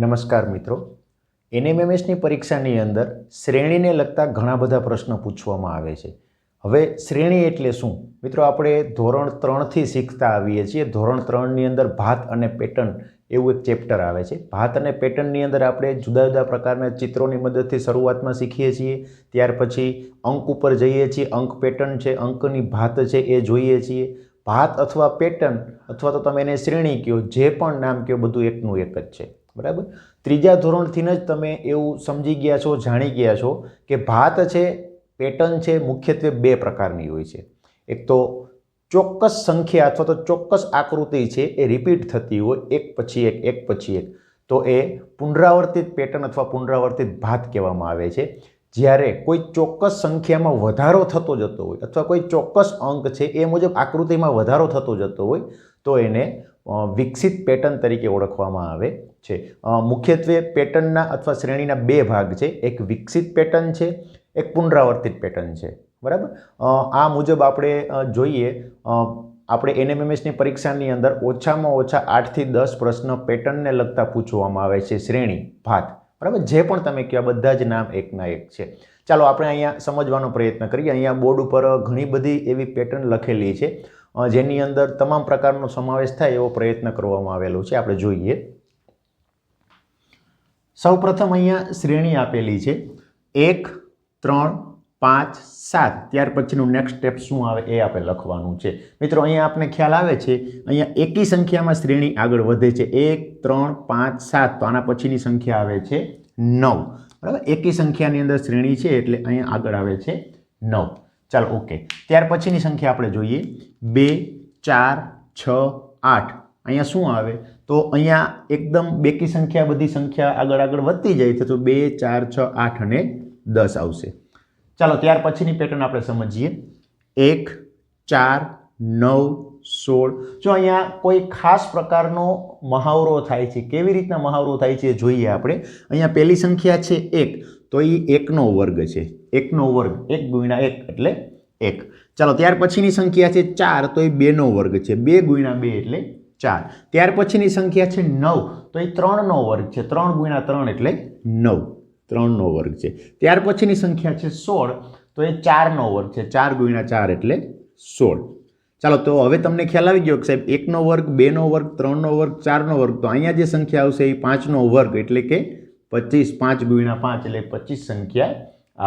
નમસ્કાર મિત્રો. એનએમએમએસની પરીક્ષાની અંદર શ્રેણીને લગતા ઘણા બધા પ્રશ્નો પૂછવામાં આવે છે. હવે શ્રેણી એટલે શું? મિત્રો, આપણે ધોરણ ત્રણથી શીખતા આવીએ છીએ. ધોરણ ત્રણની અંદર ભાત અને પેટર્ન એવું એક ચેપ્ટર આવે છે. ભાત અને પેટર્નની અંદર આપણે જુદા જુદા પ્રકારના ચિત્રોની મદદથી શરૂઆતમાં શીખીએ છીએ. ત્યાર પછી અંક ઉપર જઈએ છીએ. અંક પેટર્ન છે, અંકની ભાત છે એ જોઈએ છીએ. ભાત અથવા પેટર્ન અથવા તો તમે એને શ્રેણી કહો, જે પણ નામ કહો, બધું એકનું એક જ છે. બરાબર? ત્રીજા ધોરણથી જ તમે એવું સમજી ગયા છો, જાણી ગયા છો કે ભાત છે પેટર્ન છે, મુખ્યત્વે બે પ્રકારની હોય છે. એક તો ચોક્કસ સંખ્યા અથવા તો ચોક્કસ આકૃતિ છે એ રિપીટ થતી હોય, એક પછી એક એક પછી એક. તો એ પુનરાવર્તિત પેટર્ન અથવા પુનરાવર્તિત ભાત કહેવામાં આવે છે. જ્યારે કોઈ ચોક્કસ સંખ્યામાં વધારો થતો જતો હોય અથવા કોઈ ચોક્કસ અંક છે એ મુજબ આકૃતિમાં વધારો થતો જતો હોય, તો એને વિકસિત પેટર્ન તરીકે ઓળખવામાં આવે. છે. મુખ્યત્વે પેટર્નના અથવા શ્રેણીના બે ભાગ છે. એક વિકસિત પેટર્ન છે, એક પુનરાવર્તિત પેટર્ન છે. બરાબર? આ મુજબ આપણે જોઈએ આપણે એનએમએમએસની પરીક્ષાની અંદર ઓછામાં ઓછા આઠથી દસ પ્રશ્ન પેટર્નને લગતા પૂછવામાં આવે છે, શ્રેણી, ભાત. બરાબર? જે પણ તમે કહો બધા જ નામ એકના એક છે. ચાલો, આપણે અહીંયા સમજવાનો પ્રયત્ન કરીએ. અહીંયા બોર્ડ ઉપર ઘણી બધી એવી પેટર્ન લખેલી છે. જેની અંદર તમામ પ્રકારનો સમાવેશ થાય એવો પ્રયત્ન કરવામાં આવેલો છે. આપણે જોઈએ. સૌપ્રથમ અહીંયા શ્રેણી આપેલી છે. એક, ત્રણ, પાંચ, સાત. ત્યાર પછીનું નેક્સ્ટ સ્ટેપ શું આવે એ આપણે લખવાનું છે. મિત્રો, અહીંયા આપણે ખ્યાલ આવે છે, અહીંયા એકી સંખ્યામાં શ્રેણી આગળ વધે છે. એક, ત્રણ, પાંચ, સાત. તો આના પછીની સંખ્યા આવે છે નવ. બરાબર? એકી સંખ્યાની અંદર શ્રેણી છે એટલે અહીંયા આગળ આવે છે નવ. ચાલો, ઓકે. ત્યાર પછીની સંખ્યા આપણે જોઈએ. બે, ચાર, છ, આઠ. અહીંયા શું આવે? તો અહીંયા એકદમ બેકી સંખ્યા, બધી સંખ્યા આગળ આગળ વધતી જાય છે. તો બે, ચાર, છ, આઠ અને દસ આવશે. ચાલો, ત્યાર પછીની પેટર્ન આપણે સમજીએ. એક, ચાર, નવ, સોળ. જો અહીંયા કોઈ ખાસ પ્રકારનો મહાવરો થાય છે, કેવી રીતના મહાવરો થાય છે જોઈએ આપણે. અહીંયા પહેલી સંખ્યા છે એક, તો એ એકનો વર્ગ છે. એકનો વર્ગ, એક ગુણ્યા એક એટલે એક. ચાલો, ત્યાર પછીની સંખ્યા છે ચાર, તો એ બેનો વર્ગ છે. બે ગુણ્યા બે એટલે ચાર. ત્યાર પછીની સંખ્યા છે નવ. તો એ ત્રણનો વર્ગ છે. ત્રણ ગુણ્યા ત્રણ એટલે નવ. ત્રણનો વર્ગ છે. ત્યાર પછીની સંખ્યા છે સોળ. તો એ ચારનો વર્ગ છે. ચાર ગુણ્યા ચાર એટલે સોળ. ચાલો, તો હવે તમને ખ્યાલ આવી ગયો કે સાહેબ, એકનો વર્ગ, બેનો વર્ગ, ત્રણનો વર્ગ, ચારનો વર્ગ. તો અહીંયા જે સંખ્યા આવશે એ પાંચનો વર્ગ એટલે કે પચીસ. પાંચ ગુણ્યા પાંચ એટલે પચીસ સંખ્યા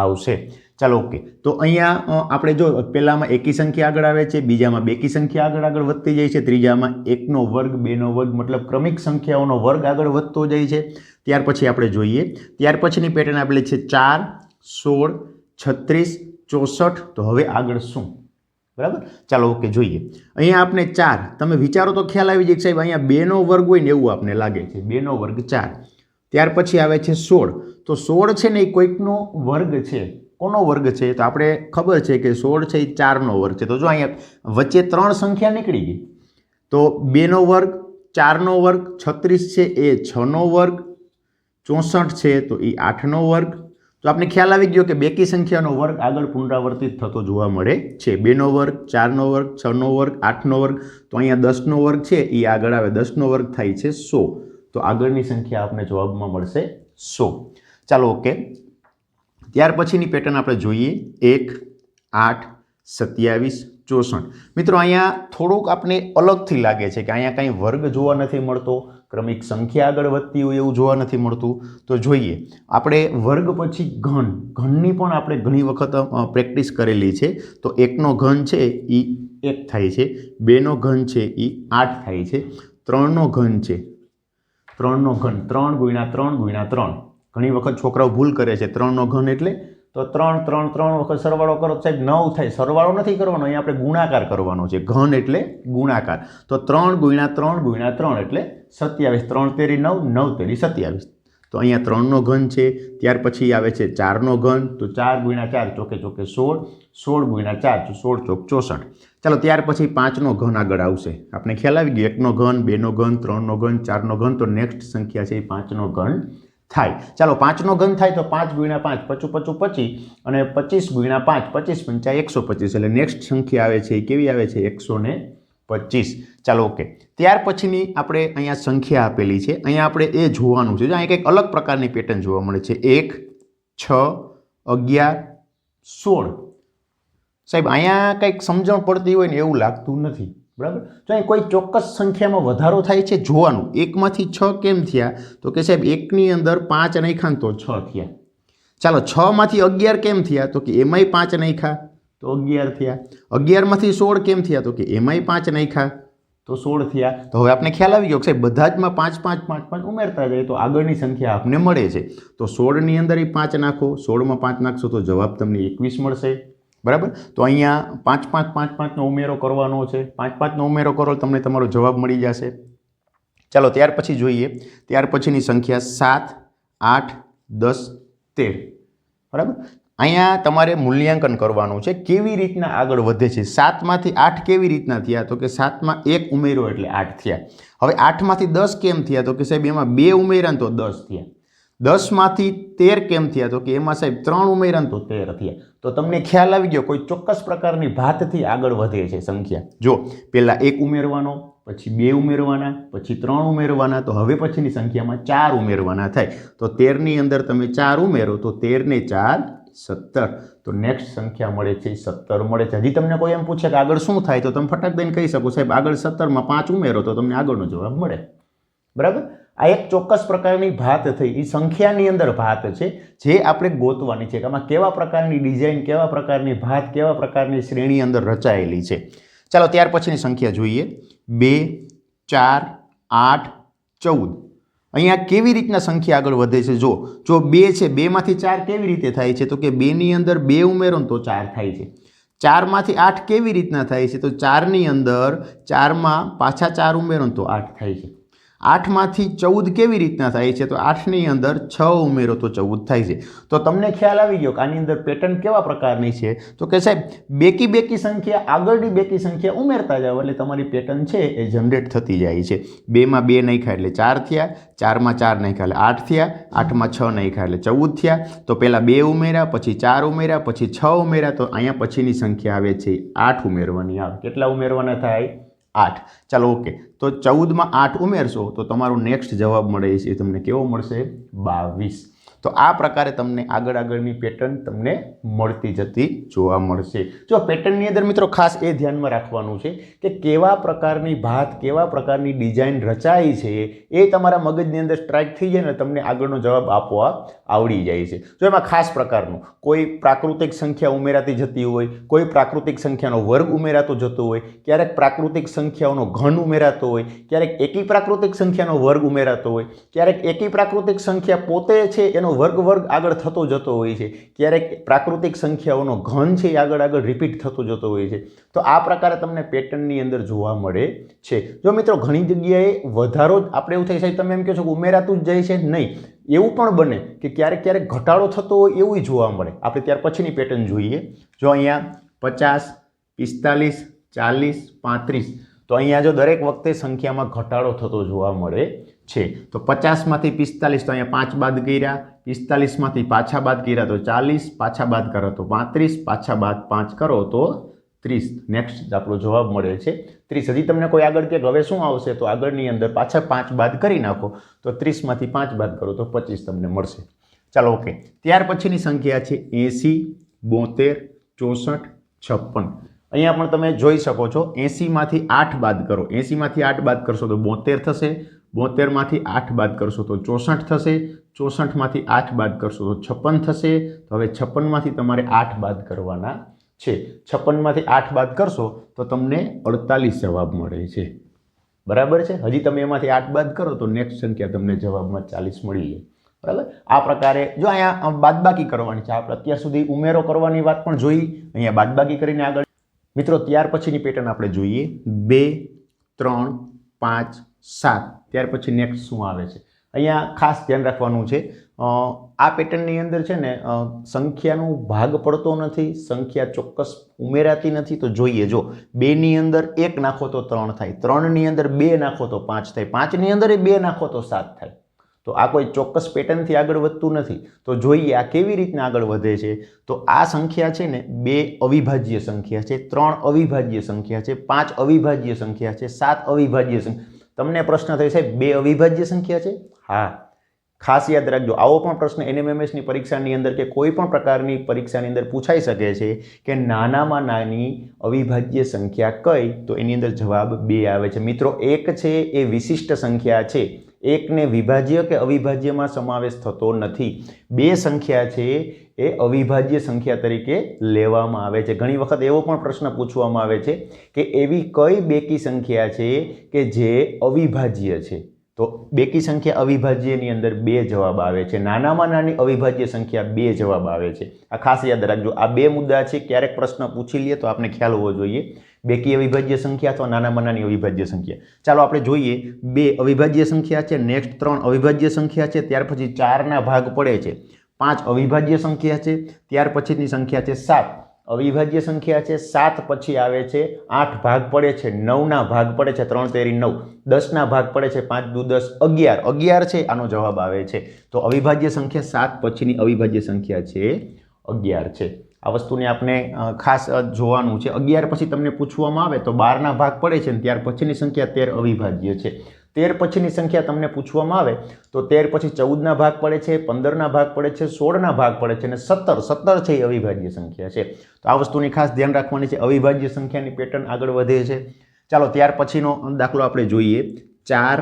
આવશે. ચાલો ઓકે તો અહીંયા આપણે જો પહેલામાં એકી સંખ્યા આગળ આવે છે, બીજામાં બેકી સંખ્યા આગળ આગળ વધતી જાય છે, ત્રીજામાં એકનો વર્ગ, બેનો વર્ગ, મતલબ ક્રમિક સંખ્યાઓનો વર્ગ આગળ વધતો જાય છે. ત્યાર પછી આપણે જોઈએ. ત્યાર પછીની પેટર્ન આપેલી છે ચાર, સોળ, છત્રીસ, ચોસઠ. તો હવે આગળ શું? બરાબર? ચાલો ઓકે જોઈએ. અહીંયા આપણે ચાર. તમે વિચારો તો ખ્યાલ આવી જાય સાહેબ, અહીંયા બેનો વર્ગ હોય ને એવું આપને લાગે છે. બેનો વર્ગ ચાર. ત્યાર પછી આવે છે સોળ. તો સોળ છે ને એ કોઈકનો વર્ગ છે. કોનો વર્ગ છે? તો આપણે ખબર છે કે સોળ છે એ ચારનો વર્ગ છે. તો જો અહીંયા વચ્ચે ત્રણ સંખ્યા નીકળી ગઈ. તો બેનો વર્ગ, ચારનો વર્ગ, છત્રીસ છે એ છનો વર્ગ, ચોસઠ છે તો એ આઠનો વર્ગ. તો આપણે ખ્યાલ આવી ગયો કે બેકી સંખ્યાનો વર્ગ આગળ પુનરાવર્તિત થતો જોવા મળે છે. બેનો વર્ગ, ચારનો વર્ગ, છનો વર્ગ, આઠનો વર્ગ. તો અહીંયા દસનો વર્ગ છે, એ આગળ આવે. દસનો વર્ગ થાય છે સો. તો આગળની સંખ્યા આપણે જવાબમાં મળશે સો. ચાલો ઓકે ત્યાર પછીની પેટર્ન આપણે જોઈએ. એક, આઠ, સત્યાવીસ, ચોસઠ. મિત્રો, અહીંયા થોડુંક આપણે અલગથી લાગે છે કે અહીંયા કાંઈ વર્ગ જોવા નથી મળતો, ક્રમિક સંખ્યા આગળ વધતી હોય એવું જોવા નથી મળતું. તો જોઈએ, આપણે વર્ગ પછી ઘન, ઘનની પણ આપણે ઘણી વખત પ્રેક્ટિસ કરેલી છે. તો એકનો ઘન છે એ એક થાય છે, બેનો ઘન છે એ આઠ થાય છે, ત્રણનો ઘન છે ત્રણનો ઘન. ત્રણ ગુણ્યા ત્રણ ગુણ્યા ત્રણ. ઘણી વખત છોકરાઓ ભૂલ કરે છે ત્રણનો ઘન એટલે, તો ત્રણ ત્રણ ત્રણ વખત સરવાળો કરો સાહેબ નવ થાય. સરવાળો નથી કરવાનો અહીંયા આપણે ગુણાકાર કરવાનો છે. ઘન એટલે ગુણાકાર. તો ત્રણ ગુણ્યા ત્રણ ગુણ્યા ત્રણ એટલે સત્યાવીસ. ત્રણ તેરી નવ નવ તેરી સત્યાવીસ. તો અહીંયા ત્રણનો ઘન છે, ત્યાર પછી આવે છે ચારનો ઘન, તો ચાર ગુણ્યા ચાર, ચોકે ચોકે સોળ સોળ ગુણ્યા ચાર સોળ ચોક ચોસઠ. ચાલો ત્યાર પછી પાંચનો ઘન આગળ આવશે. આપણે ખ્યાલ આવી ગયો, એકનો ઘન, બેનો ઘન, ત્રણનો ઘન, ચારનો ઘન, તો નેક્સ્ટ સંખ્યા છે એ પાંચનો ઘન થાય. ચાલો પાંચનો ઘન થાય તો પાંચ ગુણ્યા પાંચ, પચું પચું પચી, અને પચીસ ગુણ્યા પાંચ, પચીસ પંચા એકસો પચીસ, એટલે નેક્સ્ટ સંખ્યા આવે છે એ કેવી આવે છે? એકસો ને પચીસ. ચાલો, ઓકે. ત્યાર પછીની આપણે અહીંયા સંખ્યા આપેલી છે. અહીંયા આપણે એ જોવાનું છે. જો, અહીંયા કંઈક અલગ પ્રકારની પેટર્ન જોવા મળે છે. એક, છ, અગિયાર, સોળ. સાહેબ, અહીંયા કંઈક સમજણ પડતી હોય ને એવું લાગતું નથી. બરાબર? જો અહીં કોઈ ચોક્કસ સંખ્યામાં વધારો થાય છે, જોવાનું. એકમાંથી છ કેમ થયા? તો કે સાહેબ, એકની અંદર પાંચ નહીં ને તો છ થયા. ચાલો, છમાંથી અગિયાર કેમ થયા? તો કે એમાંય પાંચ નાખ્યા. તો અગિયાર થયા. અગિયારમાંથી સોળ કેમ થયા? તો કે એમાંય પાંચ નાખ્યા. તો સોળ થયા. તો હવે આપણે ખ્યાલ આવી ગયો કે સાહેબ, બધા જમાં પાંચ પાંચ પાંચ પાંચ ઉમેરતા જાય તો આગળની સંખ્યા આપને મળે છે. તો સોળની અંદર એ પાંચ નાખો. સોળમાં પાંચ નાખશો તો જવાબ તમને એકવીસ મળશે. બરાબર? તો અહીંયા પાંચ પાંચ પાંચ, પાંચનો ઉમેરો કરવાનો છે. પાંચ, પાંચનો ઉમેરો કરો તમને તમારો જવાબ મળી જશે. ચાલો, ત્યાર પછી જોઈએ. ત્યાર પછીની સંખ્યા સાત, આઠ, દસ, તેર. બરાબર? અહીંયા તમારે મૂલ્યાંકન કરવાનું છે. કેવી રીતના આગળ વધે છે? સાતમાંથી આઠ કેવી રીતના થયા? તો કે સાતમાં એક ઉમેરો એટલે આઠ થયા. હવે આઠમાંથી દસ કેમ થયા? તો કે સાહેબ, એમાં બે ઉમેર્યા તો દસ થયા. દસમાંથી તેર કેમ થયા? તો કે એમાં સાહેબ ત્રણ ઉમેર્યા તો તેર થયા. તો તમને ખ્યાલ આવી ગયો, કોઈ ચોક્કસ પ્રકારની ભાતથી આગળ વધે છે સંખ્યા. જો પહેલાં એક ઉમેરવાનો, પછી બે ઉમેરવાના, પછી ત્રણ ઉમેરવાના, તો હવે પછીની સંખ્યામાં ચાર ઉમેરવાના થાય. તો તેરની અંદર તમે ચાર ઉમેરો, તો તેરને ચાર સત્તર. તો નેક્સ્ટ સંખ્યા મળે છે એ સત્તર મળે છે. હજી તમને કોઈ એમ પૂછે કે આગળ શું થાય, તો તમે ફટાક દઈને કહી શકો. સાહેબ, આગળ સત્તરમાં પાંચ ઉમેરો, તો તમને આગળનો જવાબ મળે. બરાબર? આ એક ચોક્કસ પ્રકારની ભાત થઈ. એ સંખ્યાની અંદર ભાત છે. જે આપણે ગોતવાની છે. કે આમાં કેવા પ્રકારની ડિઝાઇન કેવા પ્રકારની ભાત, કેવા પ્રકારની શ્રેણી અંદર રચાયેલી છે. ચાલો, ત્યાર પછીની સંખ્યા જોઈએ. બે, ચાર, આઠ, ચૌદ. અહીંયા કેવી રીતના સંખ્યા આગળ વધે છે? જો જો બે છે, બેમાંથી ચાર કેવી રીતે થાય છે? તો કે બેની અંદર બે ઉમેરો તો ચાર થાય છે. ચારમાંથી આઠ કેવી રીતના થાય છે? તો ચારની અંદર ચારમાં પાછા ચાર ઉમેરો તો આઠ થાય છે. આઠમાંથી ચૌદ કેવી રીતના થાય છે? તો આઠની અંદર છ ઉમેરો તો ચૌદ થાય છે. તો તમને ખ્યાલ આવી ગયો કે આની અંદર પેટર્ન કેવા પ્રકારની છે? તો કે સાહેબ, બેકી બેકી સંખ્યા, આગળની બેકી સંખ્યા ઉમેરતા જાઓ, એટલે તમારી પેટર્ન છે એ જનરેટ થતી જાય છે. બેમાં બે નાખ્યા એટલે ચાર થયા, ચારમાં ચાર નાખ્યા એટલે આઠ થયા, આઠમાં છ નાખ્યા એટલે ચૌદ થયા. તો પહેલાં બે ઉમેર્યા, પછી ચાર ઉમેર્યા, પછી છ ઉમેર્યા, તો અહીંયા પછીની સંખ્યા આવે છે આઠ ઉમેરવાની. આવે કેટલા ઉમેરવાના થાય? આઠ. ચાલો ઓકે તો ચૌદમાં આઠ ઉમેરશો તો તમારો નેક્સ્ટ જવાબ મળે છે. એ તમને કેવો મળશે? બાવીસ. તો આ પ્રકારે તમને આગળ આગળની પેટર્ન તમને મળતી જતી જોવા મળશે. જો પેટર્નની અંદર મિત્રો ખાસ એ ધ્યાનમાં રાખવાનું છે કે કેવા પ્રકારની ભાત, કેવા પ્રકારની ડિઝાઇન રચાઈ છે એ તમારા મગજની અંદર સ્ટ્રાઇક થઈ જાય ને તમને આગળનો જવાબ આપોઆપ આવડી જાય છે. જો એમાં ખાસ પ્રકારનું, કોઈ પ્રાકૃતિક સંખ્યા ઉમેરાતી જતી હોય, કોઈ પ્રાકૃતિક સંખ્યાનો વર્ગ ઉમેરાતો જતો હોય, ક્યારેક પ્રાકૃતિક સંખ્યાઓનો ઘન ઉમેરાતો હોય, ક્યારેક એકી પ્રાકૃતિક સંખ્યાનો વર્ગ ઉમેરાતો હોય, ક્યારેક એકી પ્રાકૃતિક સંખ્યા પોતે છે એનો વર્ગ વર્ગ આગળ થતો જતો હોય છે. ક્યારેક પ્રાકૃતિક સંખ્યાઓનો ઘન છે એ આગળ આગળ રિપીટ થતો જતો હોય છે. તો આ પ્રકારે તમને પેટર્નની અંદર જોવા મળે છે. જો મિત્રો ઘણી જગ્યાએ વધારો જ, આપણે એવું થાય સાહેબ, તમે એમ કહો છો કે ઉમેરાતું જ જાય છે? નહીં. એવું પણ બને કે ક્યારેક ક્યારેક ઘટાડો થતો હોય એવું જોવા મળે. આપણે ત્યાર પછીની પેટર્ન જોઈએ. જો અહીંયા પચાસ, પિસ્તાલીસ, ચાલીસ, પાંત્રીસ, તો અહીંયા જો દરેક વખતે સંખ્યામાં ઘટાડો થતો જોવા મળે છે. તો પચાસમાંથી પિસ્તાલીસ, તો અહીંયા પાંચ બાદ કર્યા. પિસ્તાલીસમાંથી પાછા બાદ કર્યા તો ચાલીસ, પાછા બાદ કરો તો પાંત્રીસ, પાછા બાદ પાંચ કરો તો ત્રીસ. નેક્સ્ટ આપણો જવાબ મળે છે. ત્રીસ. હજી તમને કોઈ આગળ કે હવે શું આવશે? તો આગળની અંદર પાછા પાંચ બાદ કરી નાખો તો ત્રીસમાંથી પાંચ બાદ કરો તો પચીસ તમને મળશે. ચાલો, ઓકે. ત્યાર પછીની સંખ્યા છે એંસી, બોતેર, ચોસઠ, છપ્પન. અહીંયા પણ તમે જોઈ શકો છો એંસીમાંથી આઠ બાદ કરો. એંસીમાંથી આઠ બાદ કરશો તો બોતેર થશે. બોતેરમાંથી આઠ બાદ કરશો તો ચોસઠ થશે. ચોસઠમાંથી આઠ બાદ કરશો તો છપ્પન થશે. તો હવે છપ્પનમાંથી તમારે આઠ બાદ કરવાના છે. છપ્પનમાંથી આઠ બાદ કરશો તો તમને અડતાલીસ જવાબ મળે છે. બરાબર છે? હજી તમે એમાંથી આઠ બાદ કરો તો નેક્સ્ટ સંખ્યા તમને જવાબમાં ચાલીસ મળી જાય બરાબર? આ પ્રકારે જો અહીંયા બાદબાકી કરવાની છે. આપણે અત્યાર સુધી ઉમેરો કરવાની વાત પણ જોઈ. અહીંયા બાદબાકી કરીને આગળ. મિત્રો, ત્યાર પછીની પેટર્ન આપણે જોઈએ. બે, ત્રણ, પાંચ સાત. ત્યાર પછી નેક્સ્ટ શું આવે છે? અહીંયા ખાસ ધ્યાન રાખવાનું છે આ પેટર્નની અંદર છે ને સંખ્યાનો ભાગ પડતો નથી, સંખ્યા ચોક્કસ ઉમેરાતી નથી. તો જોઈએ, જો બેની અંદર એક નાખો તો ત્રણ થાય. ત્રણની અંદર બે નાખો તો પાંચ થાય. પાંચની અંદર એ બે નાખો તો સાત થાય. તો આ કોઈ ચોક્કસ પેટર્નથી આગળ વધતું નથી. તો જોઈએ, આ કેવી રીતના આગળ વધે છે? તો આ સંખ્યા છે ને, બે અવિભાજ્ય સંખ્યા છે, ત્રણ અવિભાજ્ય સંખ્યા છે, પાંચ અવિભાજ્ય સંખ્યા છે, સાત અવિભાજ્ય સંખ્યા. તમને પ્રશ્ન થયો સાહેબ બે અવિભાજ્ય સંખ્યા છે? હા. ખાસ યાદ રાખજો, આવો પણ પ્રશ્ન એનએમએમએસની પરીક્ષાની અંદર કે કોઈ પણ પ્રકારની પરીક્ષાની અંદર પૂછાઈ શકે છે કે નાનામાં નાની અવિભાજ્ય સંખ્યા કઈ? તો એની અંદર જવાબ બે આવે છે. મિત્રો, એક છે એ વિશિષ્ટ સંખ્યા છે. એકને વિભાજ્ય કે અવિભાજ્યમાં સમાવેશ થતો નથી. બે સંખ્યા છે એ અવિભાજ્ય સંખ્યા તરીકે લેવામાં આવે છે. ઘણી વખત એવો પણ પ્રશ્ન પૂછવામાં આવે છે કે એવી કઈ બેકી સંખ્યા છે કે જે અવિભાજ્ય છે? તો બેકી સંખ્યા અવિભાજ્યની અંદર બે જવાબ આવે છે. નાનામાં નાની અવિભાજ્ય સંખ્યા બે જવાબ આવે છે. આ ખાસ યાદ રાખજો, આ બે મુદ્દા છે, ક્યારેક પ્રશ્ન પૂછી લઈએ તો આપણે ખ્યાલ હોવો જોઈએ. બેકી અવિભાજ્ય સંખ્યા અથવા નાનામાં નાની અવિભાજ્ય સંખ્યા. ચાલો આપણે જોઈએ, બે અવિભાજ્ય સંખ્યા છે, નેક્સ્ટ ત્રણ અવિભાજ્ય સંખ્યા છે, ત્યાર પછી ચારના ભાગ પડે છે. પાંચ અવિભાજ્ય સંખ્યા છે, ત્યાર પછીની સંખ્યા છે સાત. અવિભાજ્ય સંખ્યા છે, સાત પછી આવે છે આઠ ભાગ પડે છે નવના ભાગ પડે છે ત્રણ તેરી નવ. દસના ભાગ પડે છે પાંચ દુ દસ અગિયાર. અગિયાર છે, આનો જવાબ આવે છે. તો અવિભાજ્ય સંખ્યા સાત પછીની અવિભાજ્ય સંખ્યા છે અગિયાર છે. આ વસ્તુને આપણે ખાસ જોવાનું છે. અગિયાર પછી તમને પૂછવામાં આવે તો બારના ભાગ પડે છે ને ત્યાર પછીની સંખ્યા તેર અવિભાજ્ય છે. તેર પછીની સંખ્યા તમને પૂછવામાં આવે, તો તેર પછી ચૌદના ભાગ પડે છે, પંદરના ભાગ પડે છે, સોળના ભાગ પડે છે અને સત્તર સત્તર છે એ અવિભાજ્ય સંખ્યા છે. તો આ વસ્તુની ખાસ ધ્યાન રાખવાની છે, અવિભાજ્ય સંખ્યાની પેટર્ન આગળ વધે છે. ચાલો, ત્યાર પછીનો દાખલો આપણે જોઈએ. ચાર,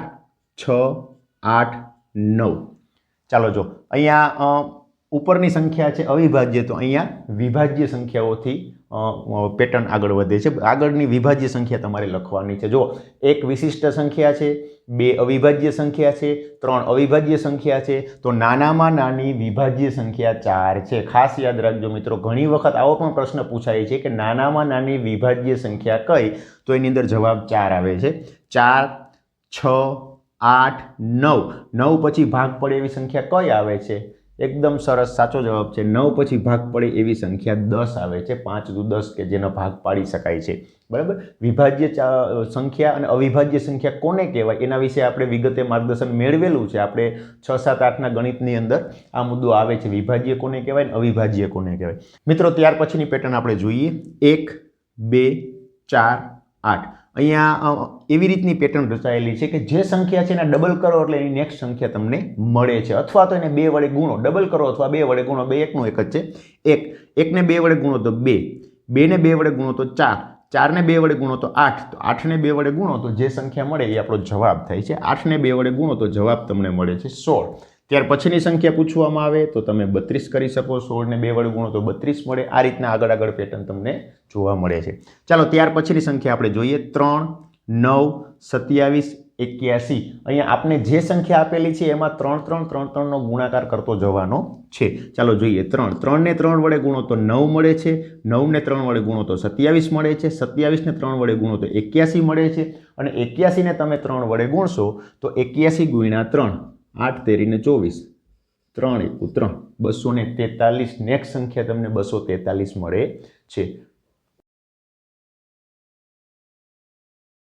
છ, આઠ, નવ. ચાલો જો, અહીંયા ઉપરની સંખ્યા છે અવિભાજ્ય, તો અહીંયા વિભાજ્ય સંખ્યાઓથી પેટર્ન આગળ વધે છે. આગળની વિભાજ્ય સંખ્યા તમારે લખવાની છે. જો એક વિશિષ્ટ સંખ્યા છે, બે અવિભાજ્ય સંખ્યા છે, ત્રણ અવિભાજ્ય સંખ્યા છે, તો નાનામાં નાની વિભાજ્ય સંખ્યા ચાર છે. ખાસ યાદ રાખજો મિત્રો, ઘણી વખત આવો પણ પ્રશ્ન પૂછાય છે કે નાનામાં નાની વિભાજ્ય સંખ્યા કઈ? તો એની અંદર જવાબ ચાર આવે છે. ચાર, છ, આઠ, નવ. નવ પછી ભાગ પડે એવી સંખ્યા કઈ આવે છે? એકદમ સરસ, સાચો જવાબ છે. નવ પછી ભાગ પડે એવી સંખ્યા દસ આવે છે. પાંચ દુ દસ કે જેનો ભાગ પાડી શકાય છે. બરાબર? વિભાજ્ય સંખ્યા અને અવિભાજ્ય સંખ્યા કોને કહેવાય? એના વિશે આપણે વિગતે માર્ગદર્શન મેળવેલું છે. આપણે છ, સાત, આઠના ગણિતની અંદર આ મુદ્દો આવે છે. વિભાજ્ય કોને કહેવાય અને અવિભાજ્ય કોને કહેવાય? મિત્રો, ત્યાર પછીની પેટર્ન આપણે જોઈએ. એક, બે, ચાર, આઠ. અહીંયા એવી રીતની પેટર્ન રચાયેલી છે કે જે સંખ્યા છે એના ડબલ કરો એટલે એની નેક્સ્ટ સંખ્યા તમને મળે છે. અથવા તો એને બે વડે ગુણો. ડબલ કરો અથવા બે વડે ગુણો. બે એકનો એક જ છે. એક. એકને બે વડે ગુણો તો બે. બેને બે વડે ગુણો તો ચાર. ચારને બે વડે ગુણો તો આઠ. તો આઠને બે વડે ગુણો તો જે સંખ્યા મળે એ આપણો જવાબ થાય છે. આઠને બે વડે ગુણો તો જવાબ તમને મળે છે સોળ. ત્યાર પછીની સંખ્યા પૂછવામાં આવે તો તમે બત્રીસ કરી શકો સોળને બે વડે ગુણો તો બત્રીસ મળે. આ રીતના આગળ આગળ પેટર્ન તમને જોવા મળે છે. ચાલો ત્યાર પછીની સંખ્યા આપણે જોઈએ. ત્રણ, નવ, સત્યાવીસ, એક્યાસી. અહીંયા આપણે જે સંખ્યા આપેલી છે એમાં ત્રણ ત્રણ ત્રણ, ત્રણનો ગુણાકાર કરતો જવાનો છે. ચાલો જોઈએ. ત્રણ, ત્રણને ત્રણ વડે ગુણો તો નવ મળે છે. નવને ત્રણ વડે ગુણો તો સત્યાવીસ મળે છે. સત્યાવીસને ત્રણ વડે ગુણો તો એક્યાસી મળે છે. અને એક્યાસીને તમે ત્રણ વડે ગુણશો તો એક્યાસી ગુણ્યા ત્રણ. આઠ તેરીને ચોવીસ. ત્રણ એકુ ત્રણ. બસો તેતાલીસ. નેક્સ્ટ સંખ્યા તમને બસો તેતાલીસ મળે છે.